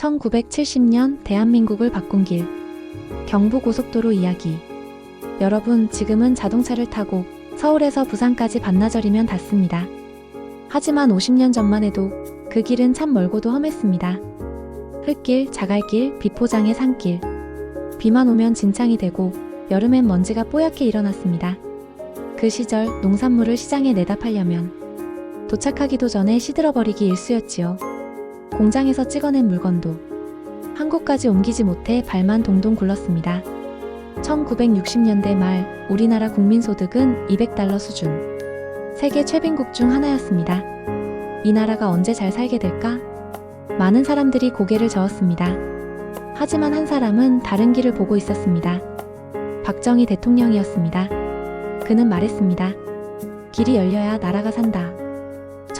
1970년 대한민국을 바꾼 길. 경부고속도로 이야기. 여러분, 지금은 자동차를 타고 서울에서 부산까지 반나절이면 닿습니다. 하지만 50년 전만 해도 그 길은 참 멀고도 험했습니다. 흙길, 자갈길, 비포장의 산길. 비만 오면 진창이 되고 여름엔 먼지가 뽀얗게 일어났습니다. 그 시절 농산물을 시장에 내다 팔려면 도착하기도 전에 시들어버리기 일쑤였지요. 공장에서 찍어낸 물건도 한국까지 옮기지 못해 발만 동동 굴렀습니다. 1960년대 말 우리나라 국민소득은 200달러 수준. 세계 최빈국 중 하나였습니다. 이 나라가 언제 잘 살게 될까? 많은 사람들이 고개를 저었습니다. 하지만 한 사람은 다른 길을 보고 있었습니다. 박정희 대통령이었습니다. 그는 말했습니다. 길이 열려야 나라가 산다.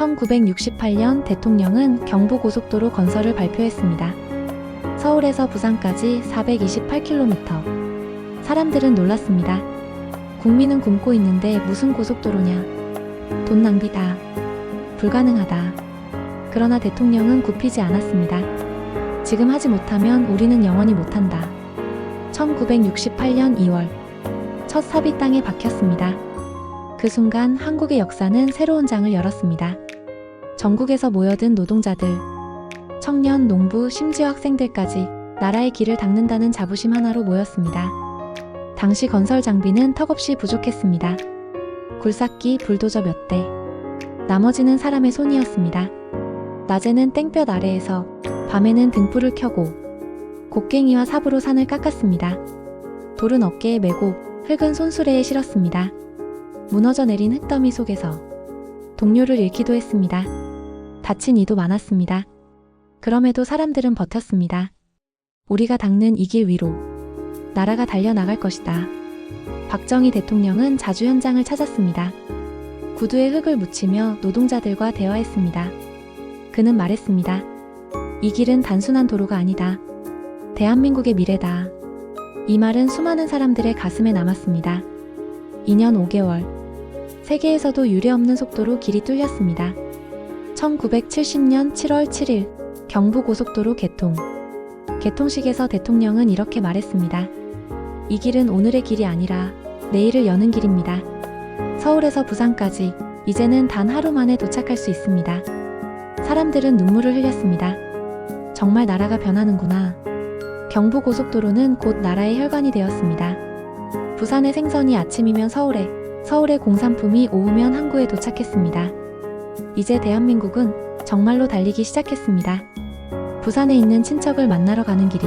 1968년 대통령은 경부고속도로 건설을 발표했습니다. 서울에서 부산까지 428km. 사람들은 놀랐습니다. 국민은 굶고 있는데 무슨 고속도로냐? 돈 낭비다. 불가능하다. 그러나 대통령은 굽히지 않았습니다. 지금 하지 못하면 우리는 영원히 못한다. 1968년 2월 첫 삽이 땅에 박혔습니다. 그 순간 한국의 역사는 새로운 장을 열었습니다. 전국에서 모여든 노동자들, 청년, 농부, 심지어 학생들까지 나라의 길을 닦는다는 자부심 하나로 모였습니다. 당시 건설 장비는 턱없이 부족했습니다. 굴삭기, 불도저 몇 대. 나머지는 사람의 손이었습니다. 낮에는 땡볕 아래에서, 밤에는 등불을 켜고, 곡괭이와 삽으로 산을 깎았습니다. 돌은 어깨에 메고 흙은 손수레에 실었습니다. 무너져 내린 흙더미 속에서 동료를 잃기도 했습니다. 다친 이도 많았습니다. 그럼에도 사람들은 버텼습니다. 우리가 닦는 이 길 위로 나라가 달려나갈 것이다. 박정희 대통령은 자주 현장을 찾았습니다. 구두에 흙을 묻히며 노동자들과 대화했습니다. 그는 말했습니다. 이 길은 단순한 도로가 아니다. 대한민국의 미래다. 이 말은 수많은 사람들의 가슴에 남았습니다. 2년 5개월. 세계에서도 유례 없는 속도로 길이 뚫렸습니다. 1970년 7월 7일 경부고속도로 개통. 개통식에서 대통령은 이렇게 말했습니다. 이 길은 오늘의 길이 아니라 내일을 여는 길입니다. 서울에서 부산까지 이제는 단 하루 만에 도착할 수 있습니다. 사람들은 눈물을 흘렸습니다. 정말 나라가 변하는구나. 경부고속도로는 곧 나라의 혈관이 되었습니다. 부산의 생선이 아침이면 서울에, 서울의 공산품이 오후면 항구에 도착했습니다. 이제 대한민국은 정말로 달리기 시작했습니다. 부산에 있는 친척을 만나러 가는 길이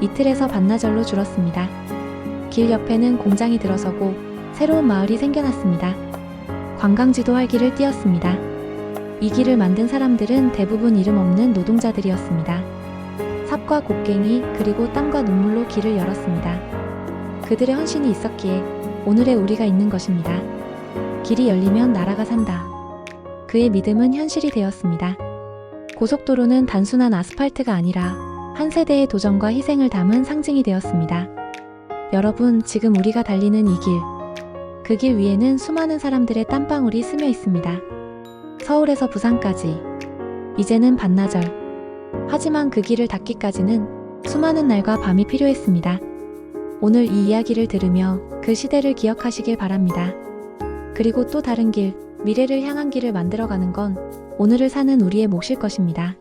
이틀에서 반나절로 줄었습니다. 길 옆에는 공장이 들어서고 새로운 마을이 생겨났습니다. 관광지도 활기를 띄었습니다. 이 길을 만든 사람들은 대부분 이름 없는 노동자들이었습니다. 삽과 곡괭이 그리고 땀과 눈물로 길을 열었습니다. 그들의 헌신이 있었기에 오늘의 우리가 있는 것입니다. 길이 열리면 나라가 산다. 그의 믿음은 현실이 되었습니다. 고속도로는 단순한 아스팔트가 아니라 한 세대의 도전과 희생을 담은 상징이 되었습니다. 여러분, 지금 우리가 달리는 이 길. 그 길 위에는 수많은 사람들의 땀방울이 스며 있습니다. 서울에서 부산까지. 이제는 반나절. 하지만 그 길을 닿기까지는 수많은 날과 밤이 필요했습니다. 오늘 이 이야기를 들으며 그 시대를 기억하시길 바랍니다. 그리고 또 다른 길, 미래를 향한 길을 만들어가는 건 오늘을 사는 우리의 몫일 것입니다.